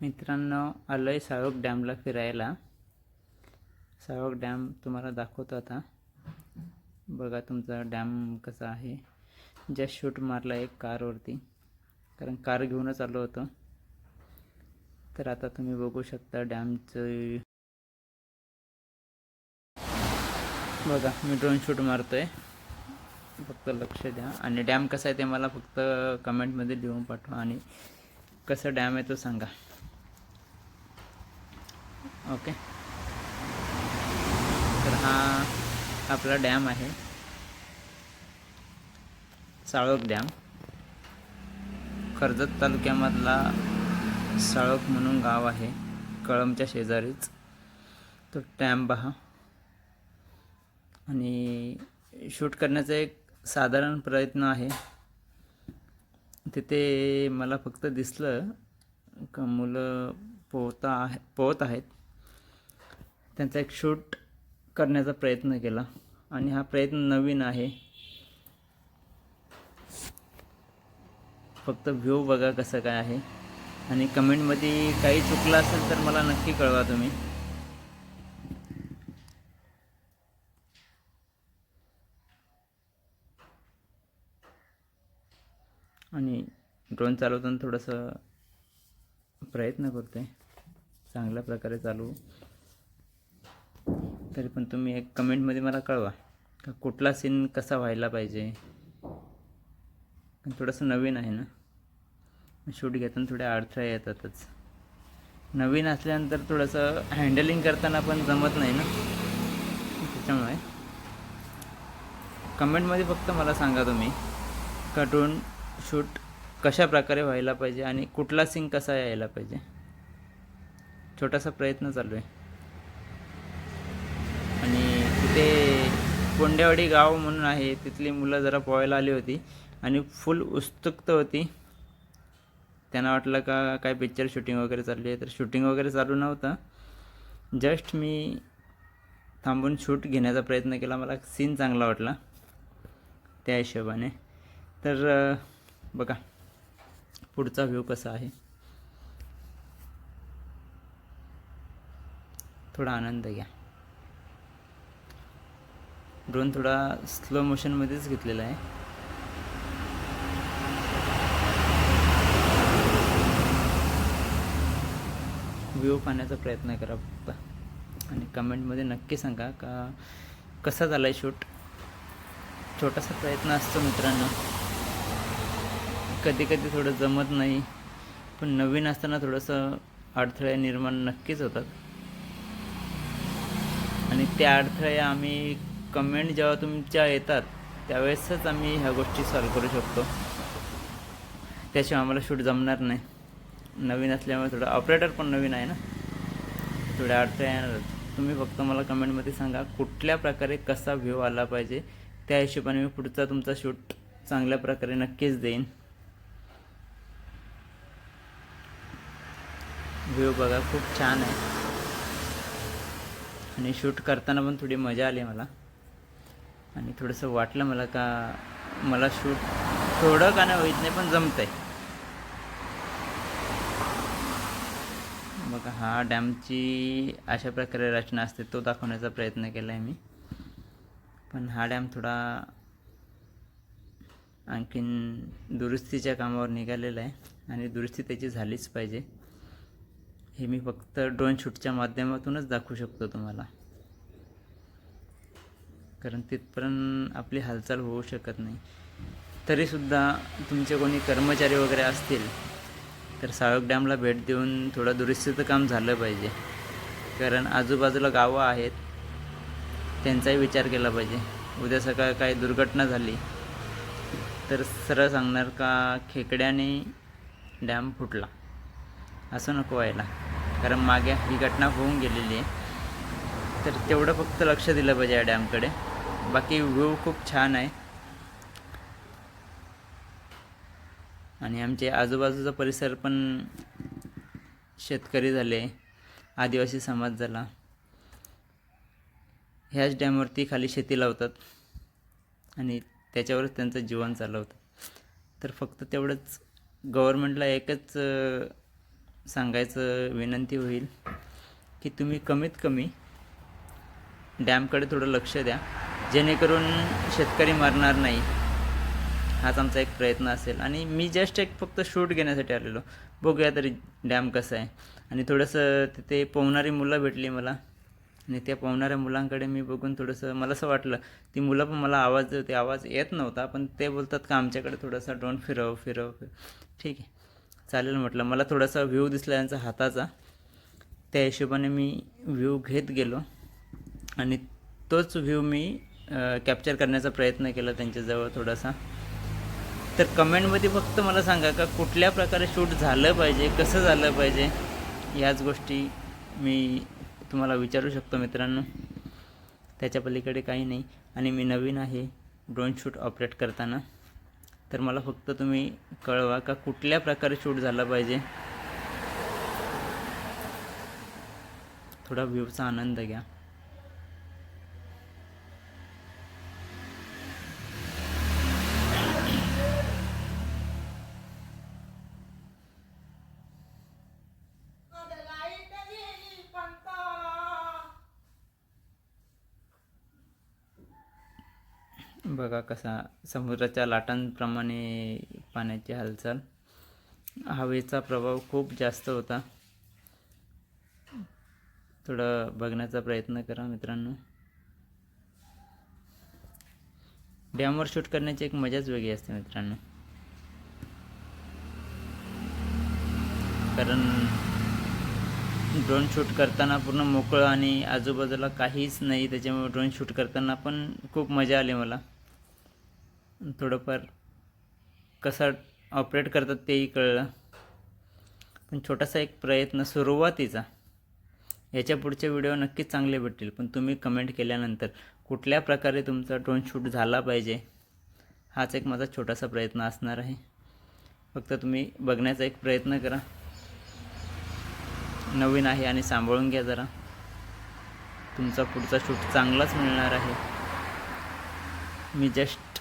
मित्रांनो आलो आहे साळोख डॅमला फिरायला. साळोख डॅम तुम्हाला दाखवतो आता. बघा तुमचा डॅम कसा आहे. जस्ट शूट मारला एक कारवरती कारण कार घेऊनच आलो होतो. तर आता तुम्ही बघू शकता डॅमचं. बघा मी ड्रोन शूट मारतो आहे फक्त लक्ष द्या. आणि डॅम कसा आहे ते मला फक्त कमेंटमध्ये लिहून पाठवा. आणि कसं डॅम आहे तो सांगा. ओके. तर हा आपला डॅम आहे. साळोख डॅम. कर्जत तालुक्यामधला साळोख म्हणून गाव आहे. कळमच्या शेजारीच. तो डॅम पहा. आणि शूट करण्याचा एक साधारण प्रयत्न आहे. तिथे मला फक्त दिसलं का मुलं पोहता आहे पोहत आहेत. त्यांचा एक शूट करण्याचा प्रयत्न केला. आणि हा प्रयत्न नवीन आहे. फक्त व्ह्यू बघा कसं काय आहे. आणि कमेंटमध्ये काही चुकलं असेल तर मला नक्की कळवा तुम्ही. आणि ड्रोन चालवताना थोडंसं प्रयत्न करतो आहे चांगल्या प्रकारे चालू. तरी पण तुम्ही एक कमेंटमध्ये मला कळवा का कुठला सीन कसा व्हायला पाहिजे? थोडंसं नवीन आहे ना? शूट घेताना थोडे अडथळे येतातच. नवीन असल्यानंतर थोडंसं हँडलिंग करताना पण जमत नाही ना? त्याच्यामुळे. कमेंटमध्ये फक्त मला सांगा तुम्ही का ड्रोन शूट कशा प्रकारे व्हायला पाहिजे आणि कुठला सीन कसा यायला पाहिजे? छोटासा प्रयत्न चालू आहे. ते कोंड्यावाडी गाव म्हणून आहे. तिथली मुलं जरा पोहायला आली होती आणि फुल उत्सुकता होती. त्यांना वाटलं का काय पिक्चर शूटिंग वगैरे चालली आहे. तर शूटिंग वगैरे चालू नव्हतं. जस्ट मी थांबून शूट घेण्याचा प्रयत्न केला. मला सीन चांगला वाटला त्या हिशोबाने. तर बघा पुढचा व्ह्यू कसा आहे. थोडा आनंद घ्या. ड्रोन थोडा स्लो मोशनमध्येच घेतलेला आहे. व्ह्यू पाहण्याचा प्रयत्न करा फक्त. आणि कमेंटमध्ये नक्की सांगा का कसा झाला आहे शूट? छोटासा प्रयत्न असतो मित्रांनो. कधी कधी थोडं जमत नाही पण नवीन असताना थोडंसं अडथळे निर्माण नक्कीच होतात. आणि त्या अडथळे आम्ही कमेंट जेव्हा तुमच्या येतात त्यावेळेसच आम्ही ह्या गोष्टी सॉल्व करू शकतो. त्याशिवाय आम्हाला शूट जमणार नाही. नवीन असल्यामुळे थोडं ऑपरेटर पण नवीन आहे ना? थोडे अडथळे येणार तुम्ही फक्त मला कमेंटमध्ये सांगा कुठल्या प्रकारे कसा व्ह्यू आला पाहिजे? त्या हिशोबाने मी पुढचा तुमचा शूट चांगल्या प्रकारे नक्कीच देईन. व्ह्यू बघा खूप छान आहे. आणि शूट करताना पण थोडी मजा आली मला. आणि थोडंसं वाटलं मला का मला शूट थोडं का नाही होईत नाही पण जमत आहे बघा हा डॅमची अशा प्रकारे रचना असते तो दाखवण्याचा प्रयत्न केला आहे मी. पण हा डॅम थोडा आणखीन दुरुस्तीच्या कामावर निघालेला आहे आणि दुरुस्ती त्याची झालीच पाहिजे. हे मी फक्त ड्रोन शूटच्या माध्यमातूनच दाखवू शकतो तुम्हाला. कारण तिथपर्यंत आपली हालचाल होऊ शकत नाही. तरीसुद्धा तुमचे कोणी कर्मचारी वगैरे असतील तर साळक डॅमला भेट देऊन थोडं दुरुस्तीचं काम झालं पाहिजे. कारण आजूबाजूला गावं आहेत त्यांचाही विचार केला पाहिजे. उद्या सकाळ काही दुर्घटना झाली तर सरळ सांगणार का खेकड्याने डॅम फुटला? असं नको व्हायला. कारण मागे ही घटना होऊन गेलेली आहे. तर तेवढं फक्त लक्ष दिलं पाहिजे या डॅमकडे. बाकी व्ह्यू खूप छान आहे. आणि आमचे आजूबाजूचा परिसर पण शेतकरी झाले आदिवासी समाज झाला. ह्याच डॅमवरती खाली शेती लावतात आणि त्याच्यावरच त्यांचं जीवन चालवतात. तर फक्त तेवढंच गव्हर्मेंटला एकच सांगायचं विनंती होईल की तुम्ही कमीत कमी डॅमकडे थोडं लक्ष द्या. जेणेकरून शेतकरी मरणार नाही. हाच आमचा एक प्रयत्न असेल. आणि मी जस्ट एक फक्त शूट घेण्यासाठी आलेलो. बघूया तरी डॅम कसं आहे. आणि थोडंसं तिथे पोहणारी मुलं भेटली मला. आणि त्या पोहणाऱ्या मुलांकडे मी बघून थोडंसं मला असं वाटलं ती मुलं पण मला आवाज ते आवाज येत नव्हता पण ते बोलतात का आमच्याकडे थोडासा ड्रोन फिरव फिरव फिरव ठीक आहे. चालेल म्हटलं. मला थोडासा व्ह्यू दिसला यांचा हाताचा. त्या हिशोबाने मी व्ह्यू घेत गेलो. आणि तोच व्ह्यू मी कॅप्चर करण्याचा प्रयत्न केला त्यांच्याजवळ थोडासा. तर कमेंटमध्ये फक्त मला सांगा का कुठल्या प्रकारे शूट झालं पाहिजे कसं झालं पाहिजे? ह्याच गोष्टी मी तुम्हाला विचारू शकतो मित्रांनो. त्याच्या पलीकडे काही नाही. आणि मी नवीन आहे ड्रोन शूट ऑपरेट करताना. तर मला फक्त तुम्ही कळवा का कुठल्या प्रकारे शूट झालं पाहिजे? थोडा व्ह्यूचा आनंद घ्या. बघा कसा समुद्राच्या लाटांप्रमाणे पाण्याची हालचाल. हवेचा प्रभाव खूप जास्त होता. थोडं बघण्याचा प्रयत्न करा मित्रांनो. डॅमवर शूट करण्याची एक मजाच वेगळी असते मित्रांनो. कारण ड्रोन शूट करताना पूर्ण मोकळं आणि आजूबाजूला काहीच नाही त्याच्यामुळे ड्रोन शूट करताना पण खूप मजा आली मला. थोडंफार कसा ऑपरेट करतात तेही कळलं. पण छोटासा एक प्रयत्न सुरुवातीचा याच्या पुढचे व्हिडिओ नक्कीच चांगले भेटतील. पण तुम्ही कमेंट केल्यानंतर कुठल्या प्रकारे तुमचा ड्रोन शूट झाला पाहिजे हाच एक माझा छोटासा प्रयत्न असणार आहे. फक्त तुम्ही बघण्याचा एक प्रयत्न करा. नवीन आहे आणि सांभाळून घ्या जरा. तुमचा पुढचा शूट चांगलाच मिळणार आहे. मी जस्ट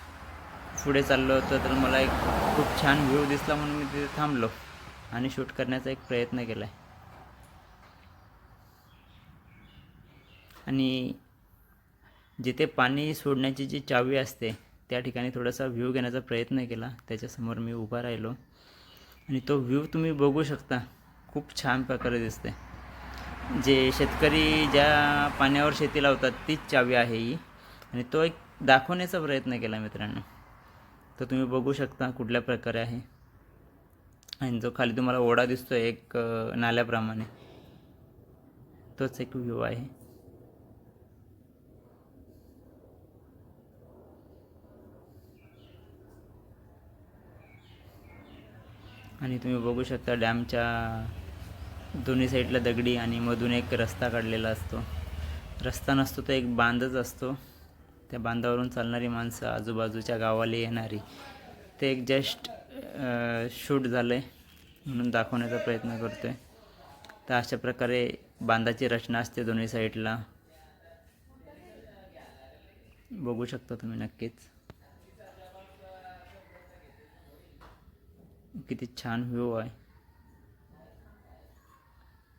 पुढे चाललो होतो तर मला एक खूप छान व्ह्यू दिसला म्हणून मी तिथे थांबलो आणि शूट करण्याचा एक प्रयत्न केला आहे आणि जिथे पाणी सोडण्याची जी चावी असते त्या ठिकाणी थोडासा व्ह्यू घेण्याचा प्रयत्न केला. त्याच्यासमोर मी उभा राहिलो. आणि तो व्ह्यू तुम्ही बघू शकता. खूप छान प्रकारे दिसते. जे शेतकरी ज्या पाण्यावर शेती लावतात तीच चावी आहे ही. आणि तो एक दाखवण्याचा प्रयत्न केला मित्रांनो. तर तुम्ही बघू शकता कुठल्या प्रकारे आहे. आणि जो खाली तुम्हाला ओढा दिसतो एक नाल्याप्रमाणे तोच एक व्ह्यू आहे. आणि तुम्ही बघू शकता डॅमच्या दोन्ही साईडला दगडी आणि मधून एक रस्ता काढलेला असतो. रस्ता नसतो तो एक बांधच असतो. त्या बांधावरून चालणारी माणसं आजूबाजूच्या गावाला येणारी. ते एक जस्ट शूट झालं आहे म्हणून दाखवण्याचा प्रयत्न करतो आहे तर अशा प्रकारे बांधाची रचना असते दोन्ही साईडला. बघू शकता तुम्ही नक्कीच. किती छान व्ह्यू आहे.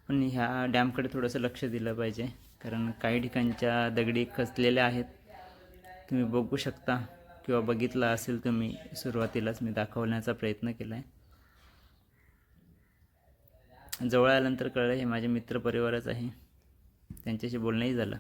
पण ह्या डॅमकडे थोडंसं लक्ष दिलं पाहिजे. कारण काही ठिकाणच्या दगडी खचलेल्या आहेत. तुम्ही बघू शकता किंवा बघितलं असेल तुम्ही सुरुवातीलाच मी दाखवण्याचा प्रयत्न केला आहे जवळ आल्यानंतर कळलं हे माझे मित्रपरिवारच आहे. त्यांच्याशी बोलणंही झालं.